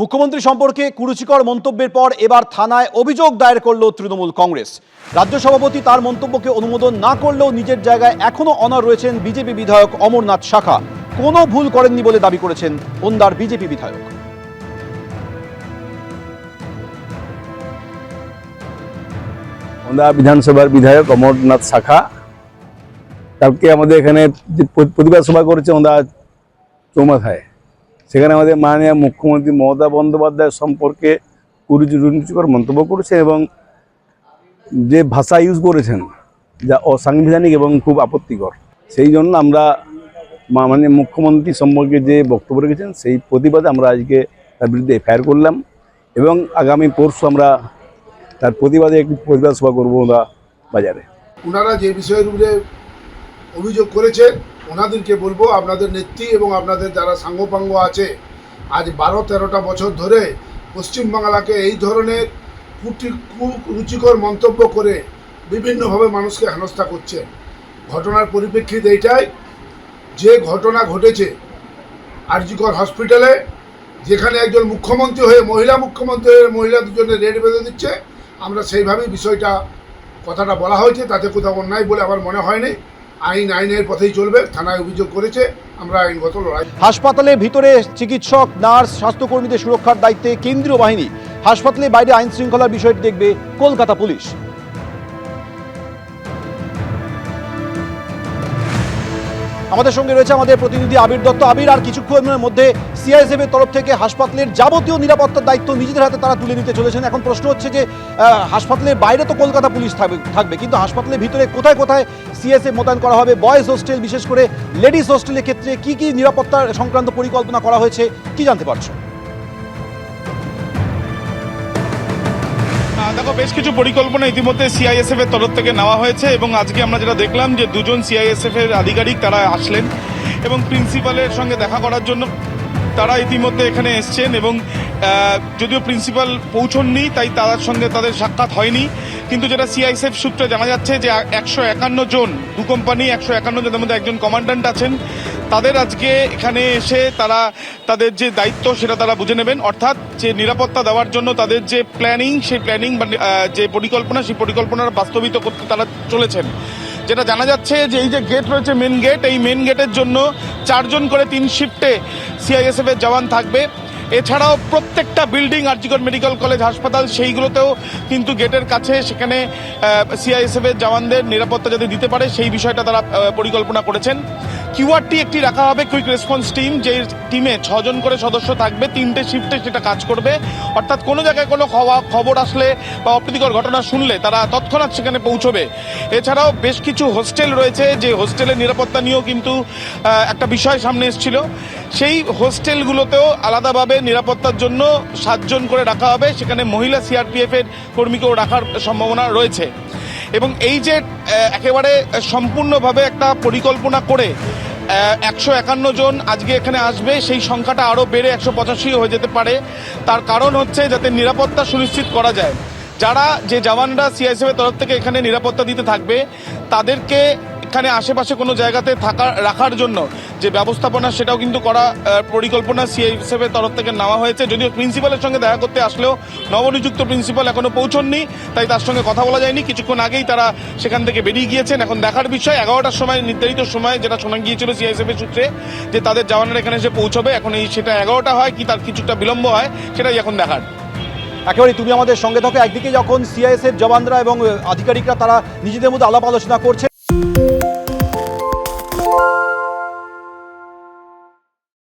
মুখ্যমন্ত্রী সম্পর্কে কুরুচিকর মন্তব্যের পর এবার থানায় অভিযোগ দায়ের করল তৃণমূল কংগ্রেস। রাজ্য সভাপতি তার মন্তব্যকে অনুমোদন না করলেও নিজের জায়গায় এখনও অনার রয়েছেন বিজেপি বিধায়ক অমরনাথ শাখা। কোনো ভুল করেননি বলে দাবি করেছেন ওন্দার বিজেপি বিধায়ক। ওন্দা বিধানসভার বিধায়ক অমরনাথ শাখা। কালকে আমাদের এখানে প্রতিবাদ সভা করেছে ওন্দা চৌমাথায়। সেখানে আমাদের মাননীয় মুখ্যমন্ত্রী মমতা বন্দ্যোপাধ্যায় সম্পর্কে রুচিকর মন্তব্য করেছেন এবং যে ভাষা ইউজ করেছেন, যা অসাংবিধানিক এবং খুব আপত্তিকর, সেই জন্য আমরা মা- মাননীয় মুখ্যমন্ত্রী সম্পর্কে যে বক্তব্য রেখেছেন, সেই প্রতিবাদে আমরা আজকে তার বিরুদ্ধে এফআইআর করলাম এবং আগামী পরশু আমরা তার প্রতিবাদে একটি প্রতিবাদ সভা করব আমরা বাজারে। ওনারা যে বিষয়ের উপরে অভিযোগ করেছেন ওনাদেরকে বলব, আপনাদের নেত্রী এবং আপনাদের যারা সাঙ্গপাঙ্গ আছে, আজ বারো তেরোটা বছর ধরে পশ্চিমবাংলাকে এই ধরনের কুটি রুচিকর মন্তব্য করে বিভিন্নভাবে মানুষকে হেনস্থা করছেন ঘটনার পরিপ্রেক্ষিত এইটাই, যে ঘটনা ঘটেছে আরজিকর হসপিটালে, যেখানে একজন মুখ্যমন্ত্রী হয়ে, মহিলা মুখ্যমন্ত্রী হয়ে মহিলা দুজনে রেড বেঁধে দিচ্ছে, আমরা সেইভাবেই বিষয়টা কথাটা বলা হয়েছে, তাতে কোথাও অন্যায় বলে আমার মনে হয়নি। আইন, আইনের পথেই চলবে, থানায় অভিযোগ করেছে, আমরা আইনগত লড়াই। হাসপাতালের ভিতরে চিকিৎসক, নার্স, স্বাস্থ্যকর্মীদের সুরক্ষার দায়িত্বে কেন্দ্রীয় বাহিনী হাসপাতালে বাইরে আইন শৃঙ্খলার বিষয়টি দেখবে কলকাতা পুলিশ। আমাদের সঙ্গে রয়েছে আমাদের প্রতিনিধি আবির দত্ত। আবির, আর কিছুক্ষণের মধ্যে সিআইএসএফ এর তরফ থেকে হাসপাতালের যাবতীয় নিরাপত্তার দায়িত্ব নিজেদের হাতে তারা তুলে নিতে চলেছেন। এখন প্রশ্ন হচ্ছে যে হাসপাতালের বাইরে তো কলকাতা পুলিশ থাকবে থাকবে, কিন্তু হাসপাতালের ভিতরে কোথায় কোথায় সিএসএফ মোতায়েন করা হবে? বয়েজ হোস্টেল, বিশেষ করে লেডিস হোস্টেলের ক্ষেত্রে কি কি নিরাপত্তা সংক্রান্ত পরিকল্পনা করা হয়েছে, কি জানতে পারছ? দেখো, বেশ কিছু পরিকল্পনা ইতিমধ্যে সিআইএসএফ এর তরফ থেকে নেওয়া হয়েছে এবং আজকে আমরা যেটা দেখলাম যে দুজন সিআইএসএফ এর আধিকারিক তারা আসলেন এবং প্রিন্সিপালের সঙ্গে দেখা করার জন্য তারা ইতিমধ্যে এখানে এসছেন এবং যদিও প্রিন্সিপাল পৌঁছননি, তাই তাদের সঙ্গে তাদের সাক্ষাৎ হয়নি। কিন্তু যেটা সিআইএসএফ সূত্রে জানা যাচ্ছে যে একশো একান্ন জন, দু কোম্পানি একশো একান্ন জনের মধ্যে একজন কমান্ড্যান্ট আছেন। তাদের আজকে এখানে এসে তারা তাদের যে দায়িত্ব সেটা তারা বুঝে নেবেন। অর্থাৎ যে নিরাপত্তা দেওয়ার জন্য তাদের যে প্ল্যানিং, সেই প্ল্যানিং যে পরিকল্পনা, সেই পরিকল্পনার বাস্তবিত করতে তারা চলেছেন। যেটা জানা যাচ্ছে যে এই যে গেট রয়েছে মেন গেট এই মেন গেটের জন্য চারজন করে তিন শিফটে সিআইএসএফ এর জওয়ান থাকবে। এছাড়াও প্রত্যেকটা বিল্ডিং আরজিকর মেডিকেল কলেজ হাসপাতাল, সেইগুলোতেও কিন্তু গেটের কাছে সেখানে সিআইএসএফ এর জওয়ানদের নিরাপত্তা যাতে দিতে পারে, সেই বিষয়টা তারা পরিকল্পনা করেছেন। কিউআরটি একটি রাখা হবে কুইক রেসপন্স টিম যে টিমে ছজন করে সদস্য থাকবে, তিনটে শিফটে সেটা কাজ করবে। অর্থাৎ কোনো জায়গায় কোনো খবর আসলে বা অপ্রীতিকর ঘটনা শুনলে তারা তৎক্ষণাৎ সেখানে পৌঁছবে। এছাড়াও বেশ কিছু হোস্টেল রয়েছে, যে হোস্টেলের নিরাপত্তা নিয়েও কিন্তু একটা বিষয় সামনে এসেছিল। সেই হোস্টেলগুলোতেও আলাদাভাবে নিরাপত্তার জন্য সাতজন করে রাখা হবে। সেখানে মহিলা সিআরপিএফ এর কর্মীকেও রাখার সম্ভাবনা রয়েছে। এবং এই যে একেবারে সম্পূর্ণভাবে একটা পরিকল্পনা করে একশো একান্ন জন আজকে এখানে আসবে, সেই সংখ্যাটা আরও বেড়ে একশো পঁচাশি হয়ে যেতে পারে। তার কারণ হচ্ছে যাতে নিরাপত্তা সুনিশ্চিত করা যায়। যারা যে জওয়ানরা সিআইসিএফের তরফ থেকে এখানে নিরাপত্তা দিতে থাকবে, তাদেরকে এখানে আশেপাশে কোনো জায়গাতে থাকা, রাখার জন্য যে ব্যবস্থাপনা সেটাও কিন্তু করা পরিকল্পনা সিআইএসএফ এর তরফ থেকে নেওয়া হয়েছে। যদিও প্রিন্সিপালের সঙ্গে দেখা করতে আসলেও নবনিযুক্ত প্রিন্সিপাল এখনও পৌঁছননি, তাই তার সঙ্গে কথা বলা যায়নি। কিছুক্ষণ আগেই তারা সেখান থেকে বেরিয়ে গিয়েছেন। এখন দেখার বিষয়, এগারোটার সময়, নির্ধারিত সময় যেটা শোনা গিয়েছিল সিআইএসএফ এর সূত্রে, যে তাদের জওয়ানরা এখানে এসে পৌঁছবে। এখন এই সেটা এগারোটা হয়, কি তার কিছুটা বিলম্ব হয়, সেটাই এখন দেখার। একেবারে তুমি আমাদের সঙ্গে থাকো। একদিকে যখন সিআইএসএফ জওয়ানরা এবং আধিকারিকরা তারা নিজেদের মধ্যে আলাপ আলোচনা করছে